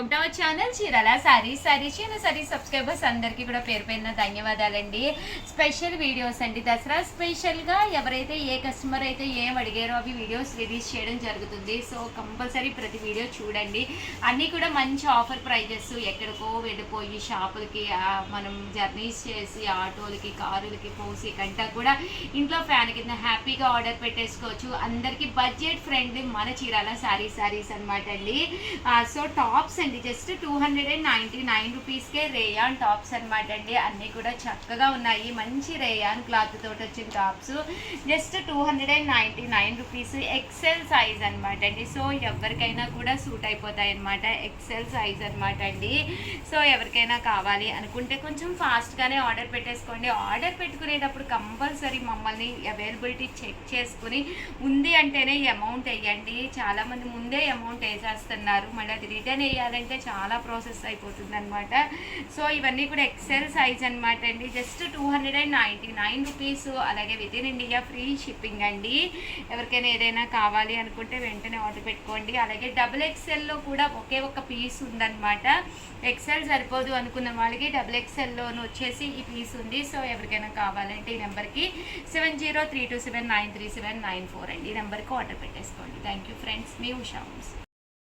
ఒకటవ channel Chirala sorry sorry చీర sari subscribers అందరికీ కూడా పేరు పేరున ధన్యవాదాలండి. స్పెషల్ వీడియోస్ అండి. దసరా స్పెషల్గా ఎవరైతే ఏ కస్టమర్ అయితే ఏం అడిగారో అవి వీడియోస్ రిలీజ్ చేయడం జరుగుతుంది. సో కంపల్సరీ ప్రతి వీడియో చూడండి. అన్నీ కూడా మంచి ఆఫర్ ప్రైజెస్ ఎక్కడికో వెళ్ళిపోయి షాపులకి మనం జర్నీస్ చేసి ఆటోలకి కారులకి పోసి కంటా కూడా ఇంట్లో ఫ్యాన్ కింద హ్యాపీగా ఆర్డర్ పెట్టేసుకోవచ్చు. అందరికీ బడ్జెట్ ఫ్రెండ్లీ మన చీరాల సారీ సారీస్ అనమాట అండి. సో టాప్స్ అండి. Just two hundred and ninety nine రూపీస్కే రేయాన్ టాప్స్ అనమాట అండి. అన్నీ కూడా చక్కగా ఉన్నాయి. మంచి రేయాన్ క్లాత్ తోటి వచ్చిన tops. Just two hundred and ninety nine rupees XL size అనమాట అండి. సో ఎవరికైనా కూడా సూట్ అయిపోతాయి అనమాట ఎక్సెల్ సైజ్ అనమాట అండి. సో ఎవరికైనా కావాలి అనుకుంటే కొంచెం ఫాస్ట్గానే ఆర్డర్ పెట్టేసుకోండి. ఆర్డర్ పెట్టుకునేటప్పుడు కంపల్సరీ మమ్మల్ని అవైలబిలిటీ చెక్ చేసుకుని ఉంది అంటేనే అమౌంట్ వేయండి. చాలామంది ముందే అమౌంట్ వేసేస్తున్నారు. మళ్ళీ అది రిటర్న్ వేయాలి వేయాలంటే చాలా ప్రాసెస్ అయిపోతుంది అనమాట సో ఇవన్నీ కూడా ఎక్సెల్ సైజ్ అనమాట అండి. Just two hundred and ninety nine rupees అలాగే within India free shipping అండి. ఎవరికైనా ఏదైనా కావాలి అనుకుంటే వెంటనే ఆర్డర్ పెట్టుకోండి. అలాగే డబుల్ ఎక్సెల్లో కూడా ఒకే ఒక పీస్ ఉందన్నమాట. ఎక్సెల్ సరిపోదు అనుకున్న వాళ్ళకి డబుల్ ఎక్సెల్లోను వచ్చేసి ఈ పీస్ ఉంది. సో ఎవరికైనా కావాలంటే ఈ నెంబర్కి seven zero three two seven nine three seven nine four అండి. ఈ నెంబర్కి ఆర్డర్ పెట్టేసుకోండి. థ్యాంక్ యూ ఫ్రెండ్స్ మీ ఉషా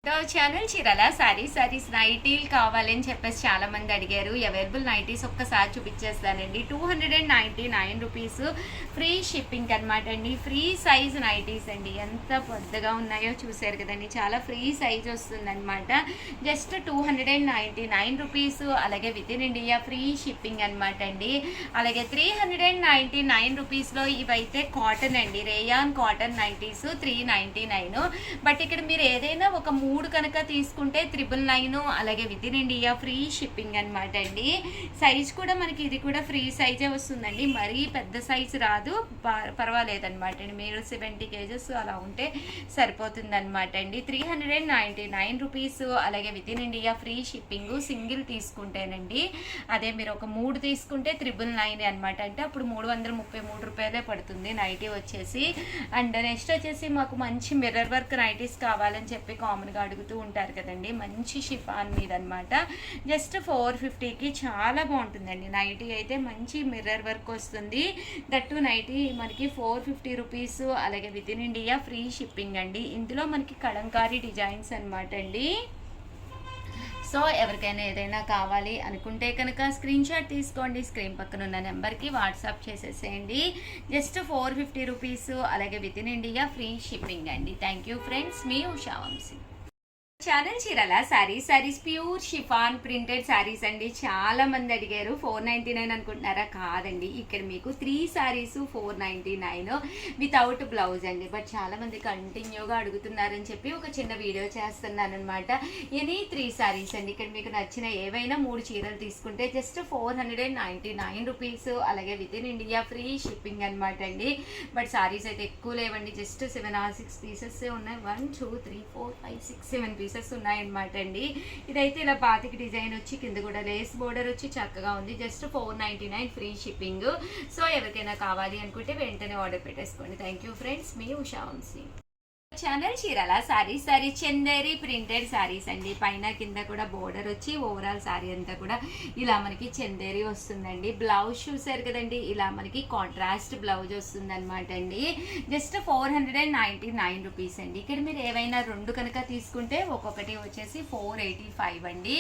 ఛానల్ చీరల సారీ సారీస్ నైటీలు కావాలని చెప్పేసి చాలా మంది అడిగారు అవైలబుల్ నైటీస్ ఒక్కసారి చూపించేస్తానండి two hundred and ninety nine rupees free shipping అనమాట అండి ఫ్రీ సైజ్ నైటీస్ అండి ఎంత పెద్దగా ఉన్నాయో చూసారు కదండి చాలా ఫ్రీ సైజ్ వస్తుందన్నమాట just two hundred and ninety nine rupees అలాగే within India free shipping అనమాట అండి అలాగే three hundred and ninety nine రూపీస్లో ఇవైతే కాటన్ అండి rayon cotton nighties three ninety nine but ఇక్కడ మీరు ఏదైనా ఒక మూడు మూడు కనుక తీసుకుంటే త్రిబుల్ నైన్ అలాగే within India free shipping అనమాట అండి. సైజ్ కూడా మనకి ఇది కూడా ఫ్రీ సైజే వస్తుందండి. మరీ పెద్ద సైజ్ రాదు. పర్వాలేదన్నమాట అండి. మీరు సెవెంటీ కేజెస్ అలా ఉంటే సరిపోతుంది అనమాట అండి. Three hundred and ninety nine rupees అలాగే within India free shipping single తీసుకుంటేనండి. అదే మీరు ఒక మూడు తీసుకుంటే త్రిబుల్ నైన్ అనమాట అంటే అప్పుడు మూడు వందల ముప్పై మూడు రూపాయలే పడుతుంది నైటీ వచ్చేసి. అండ్ నెక్స్ట్ వచ్చేసి మాకు మంచి మిర్రర్ వర్క్ నైటీస్ కావాలని చెప్పి కామన్గా అడుగుతూ ఉంటారు కదండి. మంచి షిఫాన్ మీద అనమాట జస్ట్ ఫోర్ ఫిఫ్టీకి చాలా బాగుంటుందండి. నైటీ అయితే మంచి మిర్రర్ వర్క్ వస్తుంది. దట్టు నైటీ మనకి ఫోర్ ఫిఫ్టీ రూపీస్ అలాగే within India free shipping అండి. ఇందులో మనకి కలంకారీ డిజైన్స్ అనమాట అండి. సో ఎవరికైనా ఏదైనా కావాలి అనుకుంటే కనుక స్క్రీన్ షాట్ తీసుకోండి. స్క్రీన్ పక్కన ఉన్న నెంబర్కి వాట్సాప్ చేసేసేయండి. జస్ట్ ఫోర్ ఫిఫ్టీ రూపీస్ అలాగే within India free shipping అండి. Thank you friends. Me Usha Vamshi. Channel Chirala? Sari saris pure chiffon printed saris అండి. చాలా మంది అడిగారు ఫోర్ నైంటీ నైన్ అనుకుంటున్నారా? కాదండి. ఇక్కడ మీకు three saris four ninety nine without blouse అండి. బట్ చాలా మంది కంటిన్యూగా అడుగుతున్నారని చెప్పి ఒక చిన్న వీడియో చేస్తున్నాను అనమాట ఎనీ త్రీ సారీస్ అండి. ఇక్కడ మీకు నచ్చిన ఏవైనా మూడు చీరలు తీసుకుంటే just four hundred and ninety nine rupees అలాగే within India free shipping అనమాట అండి. బట్ సారీస్ అయితే ఎక్కువ లేవండి. Just seven or six pieces ఉన్నాయి. One two three four five six seven pieces ఉన్నాయన్నమాట అండి. ఇదైతే ఇలా పాతికి డిజైన్ వచ్చి కింద కూడా లేస్ బోర్డర్ వచ్చి చక్కగా ఉంది. Just four ninety nine free shipping. So ఎవరికైనా కావాలి అనుకుంటే వెంటనే ఆర్డర్ పెట్టేసుకోండి. Thank you friends. Me Usha Vamsi. Channel చీరల? సారీ సారీ చందేరి ప్రింటెడ్ సారీస్ అండి. పైన కింద కూడా బోర్డర్ వచ్చి ఓవరాల్ సారీ అంతా కూడా ఇలా మనకి చందేరి వస్తుందండి. బ్లౌజ్ చూసారు కదండి? ఇలా మనకి కాంట్రాస్ట్ బ్లౌజ్ వస్తుందన్నమాట అండి. Just four hundred and ninety nine rupees అండి. ఇక్కడ మీరు ఏవైనా రెండు కనుక తీసుకుంటే ఒక్కొక్కటి వచ్చేసి ఫోర్ ఎయిటీ ఫైవ్ అండి.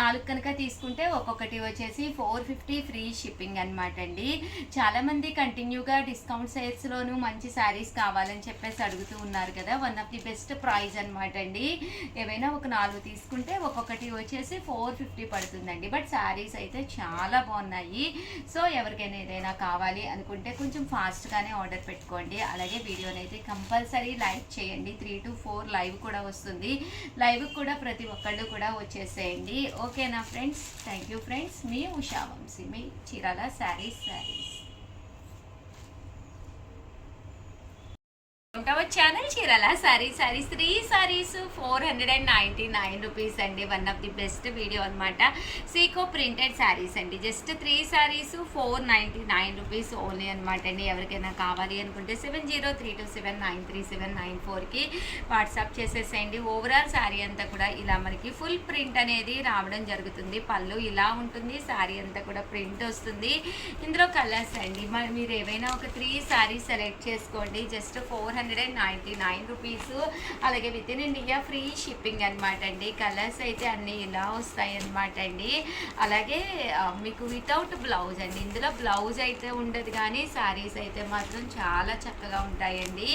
నాలుగు కనుక తీసుకుంటే ఒక్కొక్కటి వచ్చేసి ఫోర్ ఫిఫ్టీ ఫ్రీ షిప్పింగ్ అనమాట అండి. చాలామంది కంటిన్యూగా డిస్కౌంట్ సేల్స్లోను మంచి శారీస్ కావాలని చెప్పేసి అడుగుతూ ఉన్నారు కదా. One of the best prize అనమాట అండి. ఏవైనా ఒక నాలుగు తీసుకుంటే ఒక్కొక్కటి వచ్చేసి ఫోర్ ఫిఫ్టీ పడుతుందండి. బట్ శారీస్ అయితే చాలా బాగున్నాయి. సో ఎవరికైనా ఏదైనా కావాలి అనుకుంటే కొంచెం ఫాస్ట్గానే ఆర్డర్ పెట్టుకోండి. అలాగే వీడియోని అయితే కంపల్సరీ లైక్ చేయండి. త్రీ టు ఫోర్ లైవ్ కూడా వస్తుంది. లైవ్ కూడా ప్రతి ఒక్కళ్ళు కూడా వచ్చేసేయండి. ఓకేనా ఫ్రెండ్స్ థ్యాంక్ యూ ఫ్రెండ్స్ మీ ఉషా వంశీ మీ చీరాల శారీస్ శారీస్ ఉంటావా channel Chirala sari sari three saris. Four hundred and ninety nine rupees అండి. One of the best video అనమాట సీకో ప్రింటెడ్ శారీస్ అండి. Just three saris four ninety nine rupees only అనమాట అండి. ఎవరికైనా కావాలి అనుకుంటే seven zero three two seven nine three seven nine ఫోర్కి వాట్సాప్ చేసేసేయండి. ఓవరాల్ శారీ అంతా కూడా ఇలా మనకి ఫుల్ ప్రింట్ అనేది రావడం జరుగుతుంది. పళ్ళు ఇలా ఉంటుంది. శారీ అంతా కూడా ప్రింట్ వస్తుంది. ఇందులో కలర్స్ అండి. మరి మీరు ఏవైనా ఒక త్రీ శారీస్ సెలెక్ట్ చేసుకోండి. Just four hundred and ninety nine rupees. అలాగే within India free shipping అనమాట అండి. కలర్స్ అయితే అన్నీ ఇలా వస్తాయి అనమాట అండి. అలాగే మీకు వితౌట్ బ్లౌజ్ అండి. ఇందులో బ్లౌజ్ అయితే ఉండదు కానీ శారీస్ అయితే మాత్రం చాలా చక్కగా ఉంటాయండి.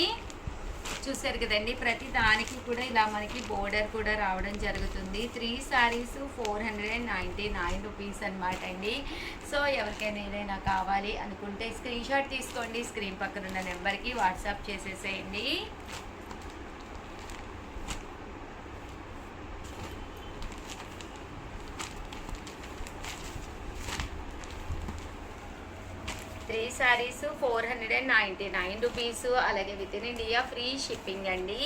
చూసారు కదండి ప్రతి దానికి కూడా ఇలా మనకి బోర్డర్ కూడా రావడం జరుగుతుంది. Three saris four hundred and ninety nine rupees అనమాట అండి. సో ఎవరికైనా ఏదైనా కావాలి అనుకుంటే స్క్రీన్ షాట్ తీసుకోండి. స్క్రీన్ పక్కన ఉన్న నెంబర్కి వాట్సాప్ చేసేసేయండి three saris four hundred and ninety nine rupees అలాగే within India free shipping అండి.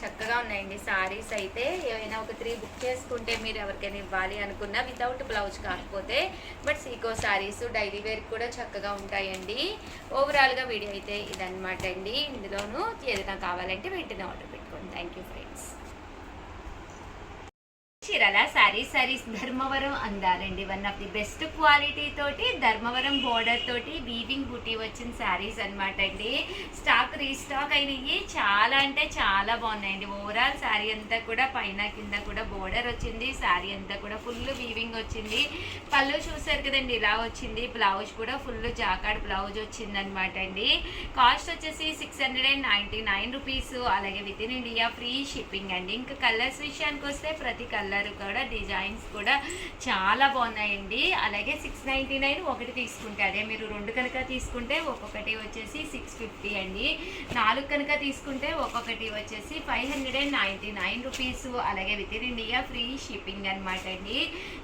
చక్కగా ఉన్నాయండి సారీస్ అయితే. ఏమైనా ఒక త్రీ బుక్ చేసుకుంటే మీరు ఎవరికైనా ఇవ్వాలి అనుకున్నా వితౌట్ బ్లౌజ్ కాకపోతే బట్ సీకో సారీస్ డైలీ వేర్ కూడా చక్కగా ఉంటాయండి. ఓవరాల్గా వీడియో అయితే ఇదనమాట అండి. ఇందులోనూ ఏదైనా కావాలంటే వెంటనే ఆర్డర్ పెట్టుకోండి. Thank you friends Chirala saris saris Dharmavaram అందాలండి. One of the best quality తోటి ధర్మవరం బోర్డర్ తోటి వీవింగ్ బుటీ వచ్చిన శారీస్ అనమాట అండి. స్టాక్ రీస్టాక్ అయినవి చాలా అంటే చాలా బాగున్నాయండి. ఓవరాల్ శారీ అంతా కూడా పైన కింద కూడా బోర్డర్ వచ్చింది. శారీ అంతా కూడా ఫుల్ వీవింగ్ వచ్చింది. పళ్ళు చూసారు కదండి ఇలా వచ్చింది. బ్లౌజ్ కూడా ఫుల్ జాకాడ్ బ్లౌజ్ వచ్చింది అనమాట అండి. కాస్ట్ వచ్చేసి six hundred and ninety nine rupees అలాగే within India free shipping అండి. ఇంకా కలర్స్ విషయానికి వస్తే ప్రతి కలర్ కూడా డిజైన్స్ కూడా చాలా బాగున్నాయండి. అలాగే సిక్స్ నైంటీ నైన్ ఒకటి తీసుకుంటే అదే మీరు రెండు కనుక తీసుకుంటే ఒక్కొక్కటి వచ్చేసి సిక్స్ ఫిఫ్టీ అండి. నాలుగు కనుక తీసుకుంటే ఒక్కొక్కటి వచ్చేసి five hundred and ninety nine rupees అలాగే within India free shipping అనమాట అండి.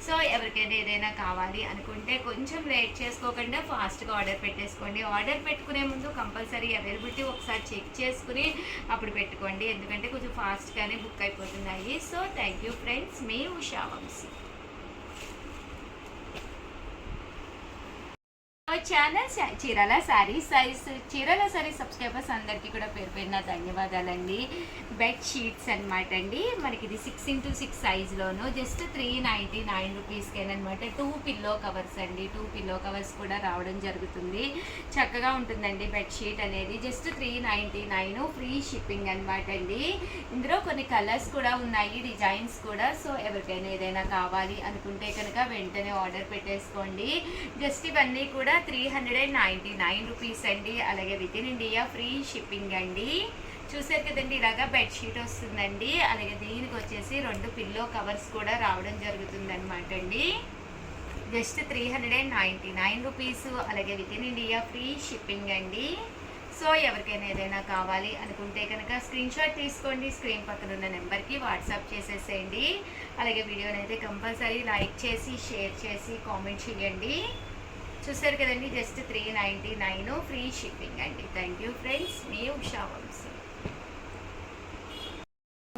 సో ఎవరికైనా ఏదైనా కావాలి అనుకుంటే కొంచెం లేట్ చేసుకోకుండా ఫాస్ట్గా ఆర్డర్ పెట్టేసుకోండి. ఆర్డర్ పెట్టుకునే ముందు కంపల్సరీ అవైలబిలిటీ ఒకసారి చెక్ చేసుకుని అప్పుడు పెట్టుకోండి. ఎందుకంటే కొంచెం ఫాస్ట్గానే బుక్ అయిపోతున్నాయి. So thank you friends. Me Usha Vamsi channel Chirala sari size Chirala sari subscribers అందరికీ కూడా పేరు పేరున ధన్యవాదాలండి. బెడ్ షీట్స్ అనమాట అండి. మనకి ఇది సిక్స్ ఇంటూ సిక్స్ సైజ్లోను జస్ట్ త్రీ నైంటీ నైన్ రూపీస్కేనమాట టూ పిల్లో కవర్స్ అండి. టూ పిల్లో కవర్స్ కూడా రావడం జరుగుతుంది. చక్కగా ఉంటుందండి బెడ్ షీట్ అనేది. Just three ninety nine free shipping అనమాట అండి. ఇందులో కొన్ని కలర్స్ కూడా ఉన్నాయి డిజైన్స్ కూడా. సో ఎవరికైనా ఏదైనా కావాలి అనుకుంటే కనుక వెంటనే ఆర్డర్ పెట్టేసుకోండి. జస్ట్ ఇవన్నీ కూడా three hundred and ninety nine rupees అండి. అలాగే within India free shipping అండి. చూసారు కదండి ఇలాగా బెడ్షీట్ వస్తుందండి. అలాగే దీనికి వచ్చేసి రెండు పిల్లో కవర్స్ కూడా రావడం జరుగుతుందన్నమాట అండి. Just three hundred and ninety nine rupees. అలాగే within India free shipping అండి. సో ఎవరికైనా ఏదైనా కావాలి అనుకుంటే కనుక స్క్రీన్ షాట్ తీసుకోండి. స్క్రీన్ పక్కన ఉన్న నెంబర్కి వాట్సాప్ చేసేసేయండి. అలాగే వీడియోని అయితే కంపల్సరీ లైక్ చేసి షేర్ చేసి కామెంట్ చేయండి. చూసారు కదండి just three ninety nine free shipping అండి. థ్యాంక్ యూ ఫ్రెండ్స్ మీ ఉషా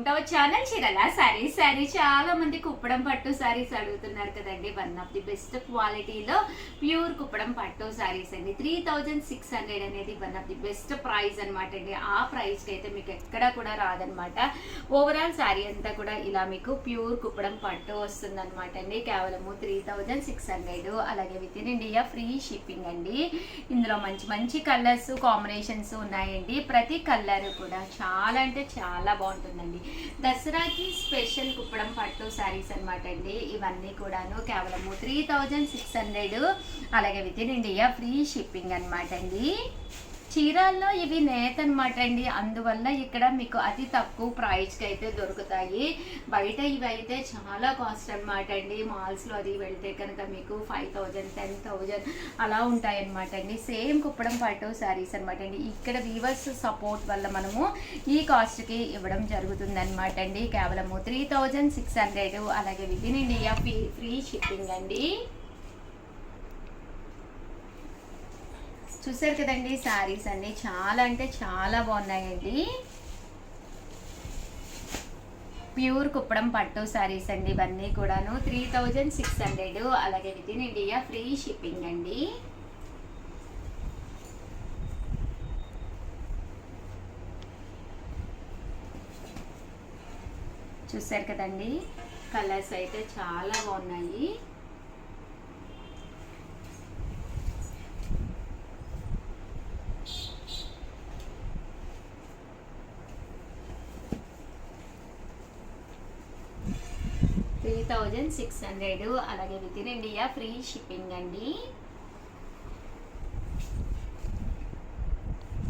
వంశీ ఛానల్ చీరల సారీ సారీ చాలా మంది కుప్పడం పట్టు సారీస్ అడుగుతున్నారు కదండి. వన్ ఆఫ్ ది బెస్ట్ క్వాలిటీలో ప్యూర్ కుప్పడం పట్టు సారీస్ అండి. త్రీ థౌజండ్ సిక్స్ హండ్రెడ్ అనేది one of the best price అనమాట అండి. ఆ ప్రైస్కి అయితే మీకు ఎక్కడా కూడా రాదనమాట ఓవరాల్ సారీ అంతా కూడా ఇలా మీకు ప్యూర్ కుప్పడం పట్టు వస్తుంది అనమాట అండి. కేవలము త్రీ థౌజండ్ సిక్స్ హండ్రెడ్ అలాగే within India free shipping అండి. ఇందులో మంచి మంచి కలర్స్ కాంబినేషన్స్ ఉన్నాయండి. ప్రతి కలర్ కూడా చాలా అంటే చాలా బాగుంటుందండి. దసరాకి స్పెషల్ కుప్పడం పట్టు శారీస్ అనమాట అండి. ఇవన్నీ కూడాను కేవలము త్రీ థౌజండ్ సిక్స్ హండ్రెడ్ అలాగే within India free shipping అనమాట అండి. చీరాల్లో ఇవి నేత అనమాట అండి అందువల్ల ఇక్కడ మీకు అతి తక్కువ ప్రైస్కి అయితే దొరుకుతాయి. బయట ఇవి అయితే చాలా కాస్ట్ అనమాట అండి మాల్స్లో అది వెళ్తే కనుక మీకు ఫైవ్ థౌజండ్ టెన్ థౌజండ్ అలా ఉంటాయి అనమాట అండి సేమ్ కుప్పడం పట్టు శారీస్ అనమాట అండి ఇక్కడ వీవర్స్ సపోర్ట్ వల్ల మనము ఈ కాస్ట్కి ఇవ్వడం జరుగుతుంది అనమాట అండి కేవలము త్రీ థౌజండ్ సిక్స్ హండ్రెడ్. అలాగే within India free free shipping అండి. చూసారు కదండి శారీస్ అండి చాలా అంటే చాలా బాగున్నాయండి. ప్యూర్ కుప్పడం పట్టు శారీస్ అండి ఇవన్నీ కూడాను. త్రీ థౌజండ్ సిక్స్ హండ్రెడ్ అలాగే within India free shipping అండి. చూసారు కదండి కలర్స్ అయితే చాలా బాగున్నాయి త్రీ థౌజండ్ సిక్స్ హండ్రెడ్ అలాగే within India free shipping అండి.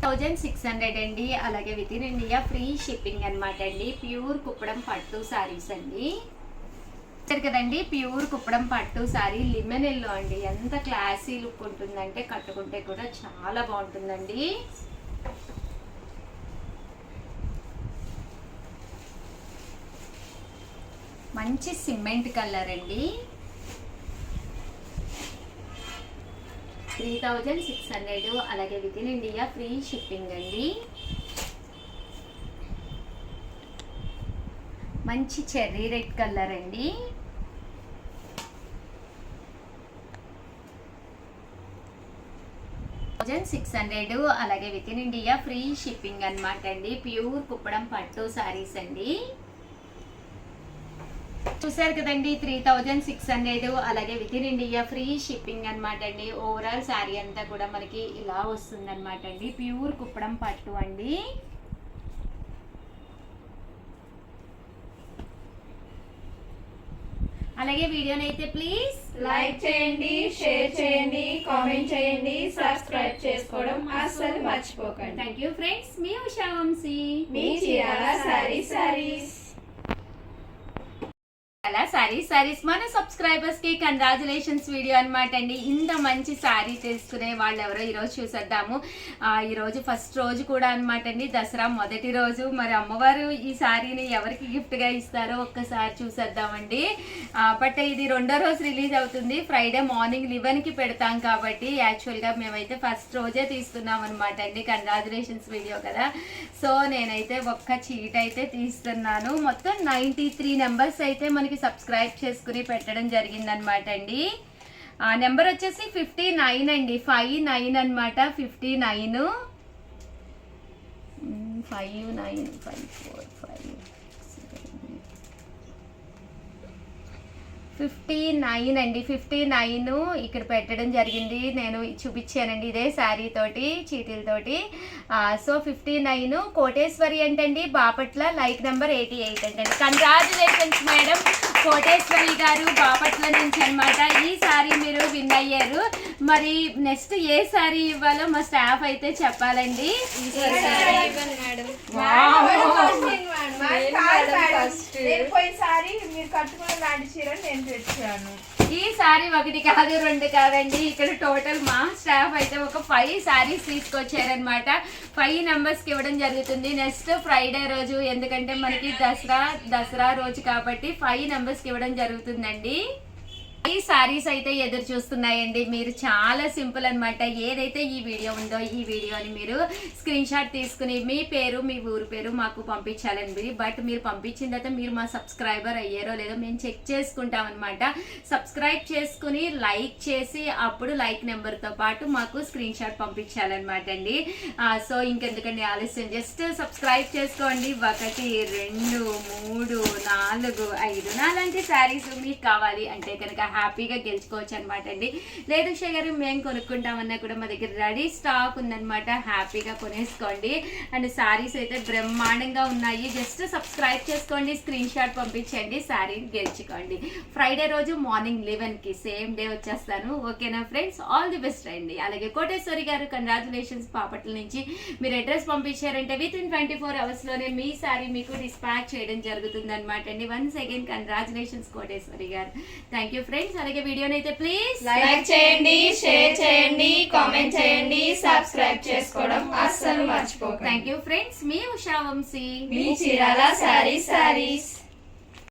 థౌజండ్ సిక్స్ హండ్రెడ్ అండి అలాగే within India free shipping అనమాట అండి. ప్యూర్ కుప్పడం పట్టు శారీస్ అండి. చూసారు కదండి ప్యూర్ కుప్పడం పట్టు సారీ లిమెన్ ఎల్లో అండి. ఎంత క్లాసీ లుక్ ఉంటుందంటే కట్టుకుంటే కూడా చాలా బాగుంటుందండి. మంచి సిమెంట్ కలర్ అండి. త్రీ థౌజండ్ సిక్స్ హండ్రెడ్ అలాగే within India free shipping అండి. మంచి చెర్రీ రెడ్ కలర్ అండి. థౌజండ్ సిక్స్ హండ్రెడ్ అలాగే within India free shipping అనమాట అండి. ప్యూర్ కుప్పడం పట్టు శారీస్ అండి. చూసారు కదండి త్రీ థౌజండ్ సిక్స్ హండ్రెడ్ అలాగే within India free shipping అనమాట అండి. ఓవరాల్ శారీ అంతా కూడా మనకి ఇలా వస్తుంది అనమాట అండి. ప్యూర్ కుప్పడం పట్టు అండి. అలాగే వీడియోని అయితే ప్లీజ్ లైక్ చేయండి షేర్ చేయండి కామెంట్ చేయండి సబ్స్క్రైబ్ చేసుకోవడం అస్సలు మర్చిపోకండి. థ్యాంక్ యూ ఫ్రెండ్స్ మీ ఉషా వంశీ. మీ చీరాల సారీ సారీస్ అలా సారీస్ సారీస్ మన సబ్స్క్రైబర్స్కి కంగ్రాచులేషన్స్ వీడియో అనమాట అండి. ఇంత మంచి శారీ తీసుకునే వాళ్ళు ఎవరో ఈరోజు చూసేద్దాము. ఈరోజు ఫస్ట్ రోజు కూడా అనమాట అండి. దసరా మొదటి రోజు. మరి అమ్మవారు ఈ శారీని ఎవరికి గిఫ్ట్గా ఇస్తారో ఒక్కసారి చూసేద్దామండి. బట్ ఇది రెండో రోజు రిలీజ్ అవుతుంది. ఫ్రైడే మార్నింగ్ లెవెన్కి పెడతాం కాబట్టి యాక్చువల్గా మేమైతే ఫస్ట్ రోజే తీస్తున్నాం అనమాట అండి. కంగ్రాచులేషన్స్ వీడియో కదా. సో నేనైతే ఒక్క చీట్ అయితే తీస్తున్నాను. మొత్తం నైంటీ త్రీ నెంబర్స్ అయితే మనకి సబ్స్క్రైబ్ చేసుకుని పెట్టడం జరిగిందనమాట అండి. నెంబర్ వచ్చేసి ఫిఫ్టీ నైన్ అండి. ఫైవ్ నైన్ అనమాట fifty nine. Five nine five four five fifty nine అండి. ఫిఫ్టీ నైన్ ఇక్కడ పెట్టడం జరిగింది. నేను చూపించానండి ఇదే శారీ తోటి చీటీలతోటి సో ఫిఫ్టీ నైన్ కోటేశ్వరి అంటండి. Bapatla like number eighty eight అంటండి. కంగ్రాచులేషన్స్ మేడం కోటేశ్వరి గారు బాపట్ల నుంచి అన్నమాట. ఈ శారీ మీరు విన్ అయ్యారు. మరి నెక్స్ట్ ఏ శారీ ఇవ్వాలో మా స్టాఫ్ అయితే చెప్పాలండి. మీరు కట్టుకున్న లాంటి చీర నేను తెచ్చాను. ఈ సారీ ఒకటి కాదు రెండు కాదండి. ఇక్కడ టోటల్ మా స్టాఫ్ అయితే ఒక ఫైవ్ సారీస్ తీసుకొచ్చారనమాట ఫైవ్ నెంబర్స్కి ఇవ్వడం జరుగుతుంది. నెక్స్ట్ ఫ్రైడే రోజు ఎందుకంటే మనకి దసరా దసరా రోజు కాబట్టి ఫైవ్ నెంబర్స్కి ఇవ్వడం జరుగుతుందండి. ఈ సారీస్ అయితే ఎదురు చూస్తున్నాయండి. మీరు చాలా సింపుల్ అనమాట ఏదైతే ఈ వీడియో ఉందో ఈ వీడియోని మీరు స్క్రీన్ షాట్ తీసుకుని మీ పేరు మీ ఊరు పేరు మాకు పంపించాలండి బట్ మీరు పంపించిన తర్వాత మీరు మా సబ్స్క్రైబర్ అయ్యారో లేదో మేము చెక్ చేసుకుంటాం అనమాట సబ్స్క్రైబ్ చేసుకుని లైక్ చేసి అప్పుడు లైక్ నెంబర్తో పాటు మాకు స్క్రీన్ షాట్ పంపించాలన్నమాట అండి. సో ఇంకెందుకండి ఆలస్యం. జస్ట్ సబ్స్క్రైబ్ చేసుకోండి. ఒకటి రెండు మూడు నాలుగు ఐదు నాలాంటి శారీస్ మీకు కావాలి అంటే కనుక హ్యాపీగా గెలుచుకోవచ్చు అనమాట అండి. లేదు షుగర్ మేము కొనుక్కుంటామన్నా కూడా మా దగ్గర రెడీ స్టాక్ ఉందనమాట హ్యాపీగా కొనేసుకోండి. అండ్ శారీస్ అయితే బ్రహ్మాండంగా ఉన్నాయి. జస్ట్ సబ్స్క్రైబ్ చేసుకోండి స్క్రీన్ షాట్ పంపించండి శారీ గెలుచుకోండి. ఫ్రైడే రోజు మార్నింగ్ లెవెన్కి సేమ్ డే వచ్చేస్తాను. ఓకేనా ఫ్రెండ్స్? ఆల్ ది బెస్ట్ అండి. అలాగే కోటేశ్వరి గారు కంగ్రాచులేషన్స్ పాపట్ల నుంచి మీరు అడ్రస్ పంపించారంటే విత్ ఇన్ ట్వంటీ ఫోర్ అవర్స్లోనే మీ శారీ మీకు డిస్పాచ్ చేయడం జరుగుతుంది అనమాట అండి. వన్స్ అగైన్ కంగ్రాచులేషన్స్ కోటేశ్వరి గారు. Thank you friends. ఫ్రెండ్స్ అలాగే వీడియోని అయితే ప్లీజ్ లైక్ చేయండి షేర్ చేయండి కామెంట్ చేయండి సబ్స్క్రైబ్ చేసుకోవడం అస్సలు మర్చిపోకండి. థ్యాంక్ యూ ఫ్రెండ్స్ మీ ఉషా వంశీ మీ చీరాల సారీ సారీస్